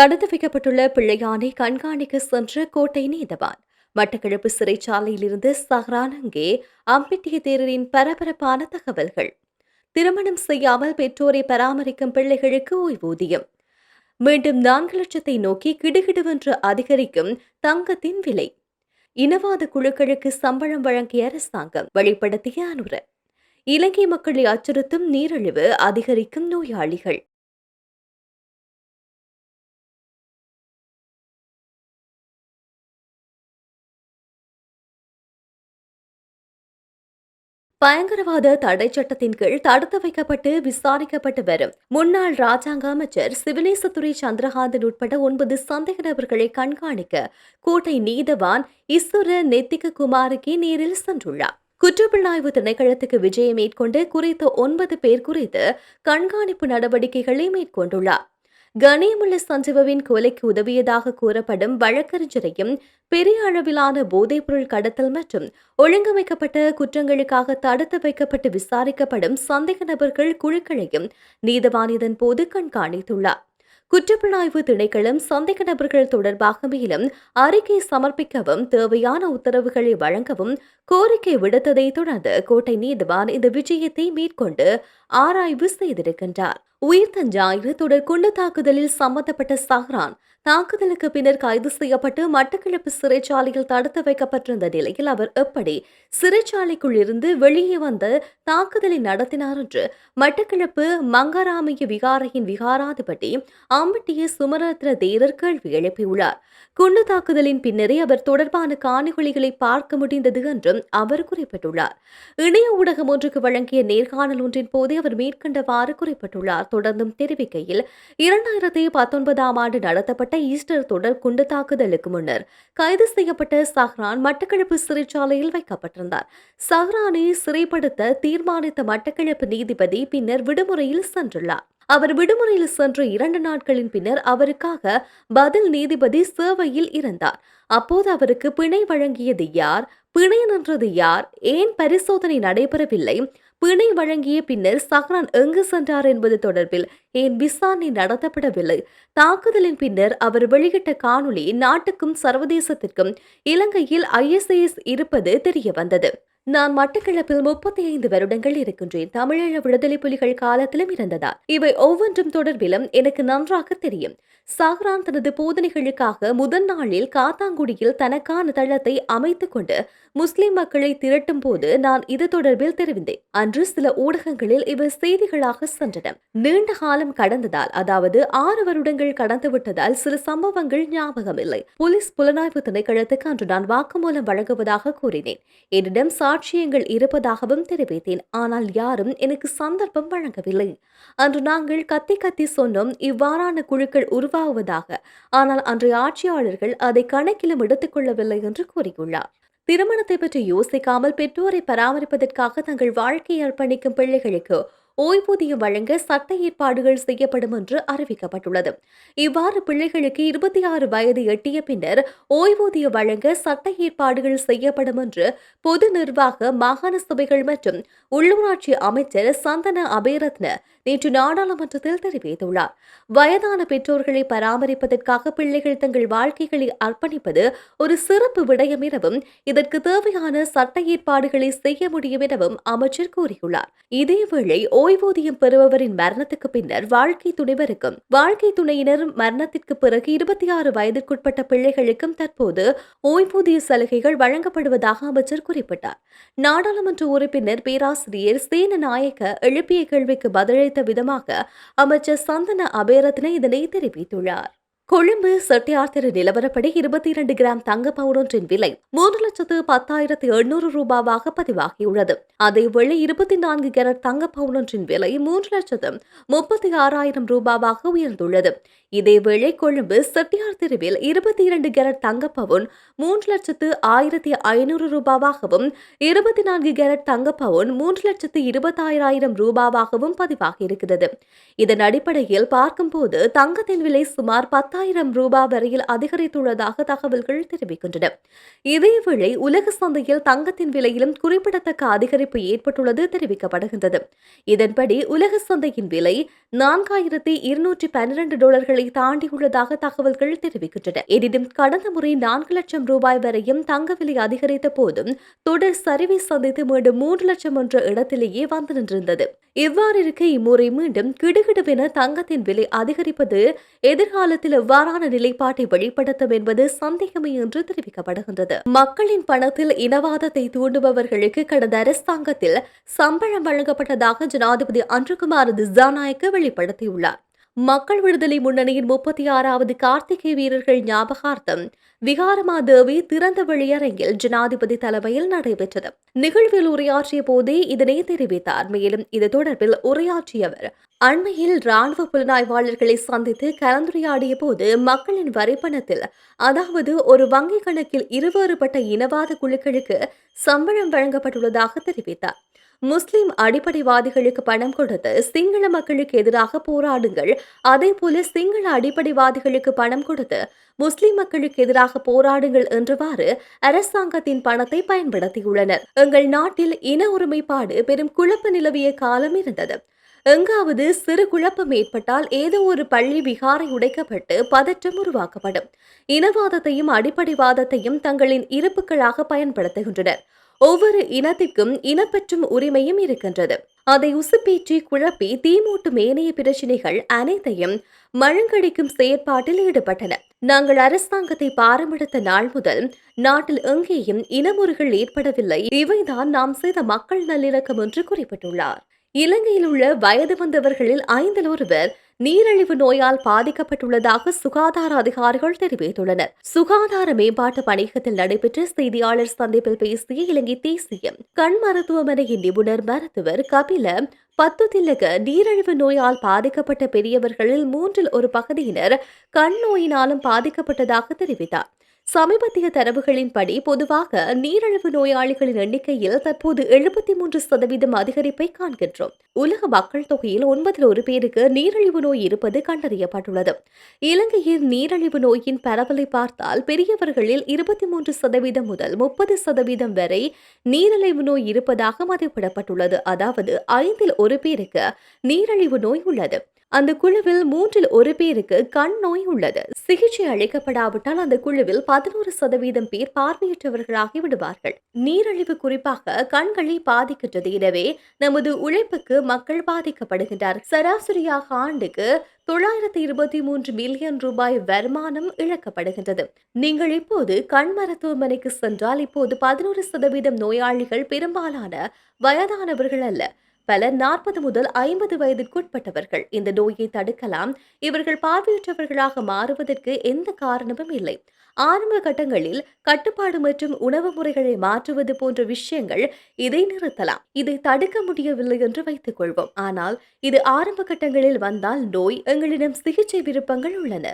தடுத்து வைக்கப்பட்டுள்ள பிள்ளையானை கண்காணிக்க சென்ற கோட்டை நீதவான். மட்டக்களப்பு சிறைச்சாலையிலிருந்து சஹ்ரானங்கே அம்பிட்டிய தேரரின் பரபரப்பான தகவல்கள். திருமணம் செய்யாமல் பெற்றோரை பராமரிக்கும் பிள்ளைகளுக்கு ஓய்வூதியம். மீண்டும் நான்கு லட்சத்தை நோக்கி கிடுகிடுவென்று அதிகரிக்கும் தங்கத்தின் விலை. இனவாத குழுக்களுக்கு சம்பளம் வழங்கிய அரசாங்கம் வெளிப்படுத்திய அனுர. இலங்கை மக்களை அச்சுறுத்தும் நீரிழிவு அதிகரிக்கும் நோயாளிகள். பயங்கரவாத தடை சட்டத்தின் கீழ் தடுத்து வைக்கப்பட்டு விசாரிக்கப்பட்டு வரும். முன்னாள் ராஜாங்க அமைச்சர் சிவிலேசத்துறை சந்திரகாந்தன் உட்பட ஒன்பது சந்தேக நபர்களை கண்காணிக்க கோட்டை நீதவான் ஈஸ்வர நெத்திக குமாருக்கு நேரில் சென்றுள்ளார். குற்றப்புலனாய்வு திணைக்களத்துக்கு விஜயம் மேற்கொண்டு குறித்த ஒன்பது பேர் குறித்து கண்காணிப்பு நடவடிக்கைகளை மேற்கொண்டுள்ளார். கணியமுள்ள சஞ்சீவவின் கொலைக்கு உதவியதாக கூறப்படும் வழக்கறிஞரையும் பெரிய அளவிலான போதைப்பொருள் கடத்தல் மற்றும் ஒழுங்கமைக்கப்பட்ட குற்றங்களுக்காக தடுத்து வைக்கப்பட்டு விசாரிக்கப்படும் சந்தேக நபர்கள் குழுக்களையும் நீதவான் இதன் போது கண்காணித்துள்ளார். குற்றப்புலனாய்வு திணைக்களம் சந்தேக நபர்கள் தொடர்பாக மேலும் அறிக்கை சமர்ப்பிக்கவும் தேவையான உத்தரவுகளை வழங்கவும் கோரிக்கை விடுத்ததை தொடர்ந்து கோட்டை நீதிவான் இந்த விஜயத்தை மேற்கொண்டு ஆராய்வு செய்திருக்கின்றார். உயிர்த்த ஞாயிறு தொடர் குண்டு தாக்குதலில் சம்பந்தப்பட்ட சஹ்ரான் தாக்குதலுக்கு பின்னர் கைது செய்யப்பட்டு மட்டக்களப்பு சிறைச்சாலையில் தடுத்து வைக்கப்பட்டிருந்த நிலையில் அவர் எப்படி சிறைச்சாலைக்குள் இருந்து வெளியே வந்து தாக்குதலை நடத்தினார் என்று மட்டக்களப்பு மங்கராமிய விகாரையின் விகாராதிபதி அம்பட்டிய சுமரத்ன தேரர் கேள்வி எழுப்பியுள்ளார். குண்டு தாக்குதலின் பின்னரே அவர் தொடர்பான காணிகொலிகளை பார்க்க முடிந்தது என்றும் அவர் குறிப்பிட்டுள்ளார். இணைய ஊடகம் ஒன்றுக்கு வழங்கிய நேர்காணல் ஒன்றின் போதே அவர் மேற்கண்டவாறு குறிப்பிட்டுள்ளார். தொடர்ந்தும் தெரிவிக்கையில் இரண்டாயிரத்தி பத்தொன்பதாம் ஆண்டு நடத்தப்பட்ட ஈஸ்டர் தொடர் குண்டு தாக்குதலுக்கு முன்னர் கைது செய்யப்பட்ட சஹ்ரான் மட்டக்களப்பு சிறைச்சாலையில் வைக்கப்பட்டிருந்தார். சஹ்ரானை சிறைப்படுத்த தீர்மானித்த மட்டக்களப்பு நீதிபதி பின்னர் விடுமுறையில் சென்றுள்ளார். அவர் விடுமுறையில் சென்ற இரண்டு நாட்களின் பின்னர் அவருக்காக பதில் நீதிபதி சேவையில் இருந்தார். அப்போது அவருக்கு பிணை வழங்கியது யார்? பிணை நின்றது யார்? ஏன் பரிசோதனை நடைபெறவில்லை? பிணை வழங்கிய பின்னர் சஹ்ரான் எங்கு சென்றார் என்பது தொடர்பில் ஏன் விசாரணை நடத்தப்படவில்லை? தாக்குதலின் பின்னர் அவர் வெளியிட்ட காணொளி நாட்டுக்கும் சர்வதேசத்திற்கும் இலங்கையில் ஐஎஸ்ஐஎஸ் இருப்பது தெரிய வந்தது நான் மட்டக்களப்பில் முப்பத்தி ஐந்து வருடங்கள் இருக்கின்றேன். தமிழீழ விடுதலை புலிகள் காலத்திலும் இருந்ததா இவை ஒவ்வொன்றும் தொடர்பிலும் எனக்கு நன்றாக தெரியும். சஹ்ரான் தனது போதனைகளுக்காக முதல் நாளில் காத்தாங்குடியில் தனக்கான தளத்தை அமைத்துக் கொண்டு முஸ்லிம் மக்களை திரட்டும் போது நான் இது தொடர்பில் தெரிவித்தேன். அன்று சில ஊடகங்களில் இவை செய்திகளாக சென்றன. நீண்ட காலம் கடந்ததால் அதாவது ஆறு வருடங்கள் கடந்துவிட்டதால் சில சம்பவங்கள் ஞாபகம் இல்லை போலீஸ் புலனாய்வு திணைக்களத்துக்கு அன்று நான் வாக்குமூலம் வழங்குவதாக கூறினேன். என்னிடம் சாட்சியங்கள் இருப்பதாகவும் தெரிவித்தேன். ஆனால் யாரும் எனக்கு சந்தர்ப்பம் வழங்கவில்லை. அன்று நாங்கள் கத்தி கத்தி சொன்னோம் இவ்வாறான குழுக்கள் உருவாகுவதாக ஆனால் அன்றைய ஆட்சியாளர்கள் அதை கணக்கிலும் எடுத்துக்கொள்ளவில்லை என்று கூறியுள்ளார். திருமணத்தை பற்றி யோசிக்காமல் பெற்றோரை பராமரிப்பதற்காக தங்கள் வாழ்க்கையை அர்ப்பணிக்கும் பிள்ளைகளுக்கு ஓய்வூதியம் வழங்க சட்ட ஏற்பாடுகள் செய்யப்படும் என்று அறிவிக்கப்பட்டுள்ளது. இவ்வாறு பிள்ளைகளுக்கு இருபத்தி ஆறு வயது எட்டிய பின்னர் ஓய்வூதியம் வழங்க சட்ட ஏற்பாடுகள் செய்யப்படும் என்று பொது நிர்வாக மாகாண சபைகள் மற்றும் உள்ளூராட்சி அமைச்சர் சந்தன அபேரத்ன நேற்று நாடாளுமன்றத்தில் தெரிவித்துள்ளார். வயதான பெற்றோர்களை பராமரிப்பதற்காக பிள்ளைகள் தங்கள் வாழ்க்கைகளை அர்ப்பணிப்பது ஒரு சிறப்பு விடயம் எனவும் இதற்கு தேவையான சட்ட ஏற்பாடுகளை செய்ய முடியும் எனவும் அமைச்சர் கூறியுள்ளார். இதேவேளை ஓய்வூதியம் பெறுபவரின் மரணத்துக்கு பின்னர் வாழ்க்கை துணைவருக்கும் வாழ்க்கை துணையினர் மரணத்திற்கு பிறகு இருபத்தி ஆறு வயதிற்குட்பட்ட பிள்ளைகளுக்கும் தற்போது ஓய்வூதிய சலுகைகள் வழங்கப்படுவதாக அமைச்சர் குறிப்பிட்டார். நாடாளுமன்ற உறுப்பினர் பேராசிரியர் சேன நாயக்க எழுப்பிய கேள்விக்கு பதிலளித்த விதமாக அமைச்சர் சந்தன அபேரத்ன இதனை தெரிவித்துள்ளார். கொழும்பு செட்டியார் தெரு நிலவரப்படி இருபத்தி இரண்டு கிராம் தங்க பவுடொன்றின் விலை மூன்று லட்சத்து பத்தாயிரத்து எண்ணூறு ரூபாவாக பதிவாகியுள்ளது. அதேவேளை இருபத்தி நான்கு கேரட் தங்க பவுடொன்றின் விலை மூன்று லட்சத்து முப்பத்தி ஆறாயிரம் ரூபாவாக உயர்ந்துள்ளது. இதேவேளை கொழும்பு செட்டியார் தெருவில் இருபத்தி இரண்டு கேரட் தங்க பவுன் மூன்று லட்சத்து ஆயிரத்தி ஐநூறு ரூபாவாகவும் இருபத்தி நான்கு கேரட் தங்க பவுன் மூன்று லட்சத்து இருபத்தாயிரம் ரூபாவாகவும் பதிவாகியிருக்கிறது. இதன் அடிப்படையில் பார்க்கும்போது தங்கத்தின் விலை சுமார் பத்தாயிரம் பத்தாயிரம் ரூபாய் வரையில் அதிகரித்துள்ளதாக தகவல்கள் தெரிவிக்கின்றன. இதேவேளை உலக சந்தையில் தங்கத்தின் விலையிலும் குறிப்பிடத்தக்க அதிகரிப்பு ஏற்பட்டுள்ளது தெரிவிக்கப்படுகின்றது. இதன்படி உலக சந்தையின் விலை நான்காயிரத்தி இருநூற்றி பன்னிரண்டு டாலர்களை தாண்டியுள்ளதாக தகவல்கள் தெரிவிக்கின்றன. எனினும் கடந்த முறை நான்கு லட்சம் ரூபாய் வரையும் தங்க விலை அதிகரித்த போதும் தொடர் சரிவை சந்தித்து மீண்டும் மூன்று லட்சம் என்ற இடத்திலேயே வந்து நின்றிருந்தது. இவ்வாறு இருக்க இம்முறை மீண்டும் கிடுகிடுவென தங்கத்தின் விலை அதிகரிப்பது எதிர்காலத்தில் எவ்வாறான நிலைப்பாட்டை வெளிப்படுத்தும் என்பது சந்தேகமே என்று தெரிவிக்கப்படுகின்றது. மக்களின் பணத்தில் இனவாதத்தை தூண்டுபவர்களுக்கு கடந்த அரசாங்கத்தில் சம்பளம் வழங்கப்பட்டதாக ஜனாதிபதி அன்றுகுமார் திசாநாயக்க வெளிப்படுத்தியுள்ளார். மக்கள் விடுதலை முன்னணியின் முப்பத்தி ஆறாவது கார்த்திகை வீரர்கள் ஞாபகார்த்தம். விகாரமாதேவி திறந்த வெளியரங்கில் ஜனாதிபதி தலைமையில் நடைபெற்றது. நிகழ்வில் உரையாற்றிய போதே இதனை தெரிவித்தார். மேலும் இது தொடர்பில் உரையாற்றியவர் அண்மையில் ராணுவ புலனாய்வாளர்களை சந்தித்து கலந்துரையாடிய போது மக்களின் வரிப்பணத்தில் அதாவது ஒரு வங்கிக் கணக்கில் இருவேறுபட்ட இனவாத குழுக்களுக்கு சம்பளம் வழங்கப்பட்டுள்ளதாக தெரிவித்தார். முஸ்லிம் அடிப்படைவாதிகளுக்கு பணம் கொடுத்து சிங்கள மக்களுக்கு எதிராக போராடுங்கள். அதே போல சிங்கள அடிப்படைவாதிகளுக்கு பணம் கொடுத்து முஸ்லிம் மக்களுக்கு எதிராக போராடுங்கள் என்றவாறு அரசாங்கத்தின் பணத்தை பயன்படுத்தியுள்ளனர். எங்கள் நாட்டில் இன ஒருமைப்பாடு பெரும் குழப்ப நிலவிய காலம் இருந்தது. எங்காவது சிறு குழப்பம் ஏற்பட்டால் ஏதோ ஒரு பள்ளி விகாரை உடைக்கப்பட்டு பதற்றம் உருவாக்கப்படும். இனவாதத்தையும் அடிப்படைவாதத்தையும் தங்களின் இருப்புகளாக பயன்படுத்துகின்றனர். ஒவ்வொரு இனத்திற்கும் இனப்பற்றும் உரிமையும் இருக்கின்றது. அதை உசுப்பேற்றி குழப்பி தீமூட்டும் ஏனைய பிரச்சினைகள் அனைத்தையும் மழுங்கடிக்கும் செயற்பாட்டில் ஈடுபட்டன. நாங்கள் அரசாங்கத்தை பாரமெடுத்த நாள் முதல் நாட்டில் எங்கேயும் இனமுறுகள் ஏற்படவில்லை. இவைதான் நாம் செய்த மக்கள் நல்லிணக்கம் என்று குறிப்பிட்டுள்ளார். இலங்கையில் உள்ள வயது வந்தவர்களில் ஐந்தில் ஒருவர் நீரிழிவு நோயால் பாதிக்கப்பட்டுள்ளதாக சுகாதார அதிகாரிகள் தெரிவித்துள்ளனர். சுகாதார மேம்பாட்டு பணியகத்தில் நடைபெற்ற செய்தியாளர் சந்திப்பில் பேசிய இலங்கை தேசிய கண் மருத்துவமனையின் நிபுணர் மருத்துவர் கபில பத்து திலக நீரிழிவு நோயால் பாதிக்கப்பட்ட பெரியவர்களில் மூன்றில் ஒரு பகுதியினர் கண் நோயினாலும் பாதிக்கப்பட்டதாக தெரிவித்தார். சமீபத்திய தரவுகளின்படி பொதுவாக நீரிழிவு நோயாளிகளின் எண்ணிக்கையில் தற்போது எழுபத்தி மூன்று சதவீதம் அதிகரிப்பை காண்கின்றோம். உலக மக்கள் தொகையில் ஒன்பதில் ஒரு பேருக்கு நீரிழிவு நோய் இருப்பது கண்டறியப்பட்டுள்ளது. இலங்கையில் நீரிழிவு நோயின் பரவலை பார்த்தால் பெரியவர்களில் இருபத்தி மூன்று சதவீதம் முதல் முப்பது சதவீதம் வரை நீரிழிவு நோய் இருப்பதாக மதிப்பிடப்பட்டுள்ளது. அதாவது ஐந்தில் ஒரு பேருக்கு நீரிழிவு நோய் உள்ளது. அந்த குழுவில் மூன்றில் ஒரு பேருக்கு கண் நோய் உள்ளது. சிகிச்சை அளிக்கப்படாவிட்டால் அந்த குழுவில் பதினோரு சதவீதம் பேர் பார்வையற்றவர்களாகி விடுவார்கள். நீரழிவு குறிப்பாக கண்களை பாதிக்கின்றது. எனவே நமது உழைப்புக்கு மக்கள் பாதிக்கப்படுகின்றார். சராசரியாக ஆண்டுக்கு தொள்ளாயிரத்தி இருபத்தி மூன்று மில்லியன் ரூபாய் வருமானம் இழக்கப்படுகின்றது. நீங்கள் இப்போது கண் மருத்துவமனைக்கு சென்றால் இப்போது பதினோரு சதவீதம் நோயாளிகள் பெரும்பாலான வயதானவர்கள் அல்ல. பலர் நாற்பது முதல் ஐம்பது வயதிற்குட்பட்டவர்கள் இந்த நோயை தடுக்கலாம். இவர்கள் பார்வையற்றவர்களாக மாறுவதற்கு எந்த காரணமும் இல்லை. ஆரம்ப கட்டங்களில் கட்டுப்பாடு மற்றும் உணவு முறைகளை மாற்றுவது போன்ற விஷயங்கள் இதை நிறுத்தலாம். இதை தடுக்க முடியவில்லை என்று வைத்துக் கொள்வோம். ஆனால் இது ஆரம்ப கட்டங்களில் வந்தால் நோய் எங்களிடம் சிகிச்சை விருப்பங்கள் உள்ளன.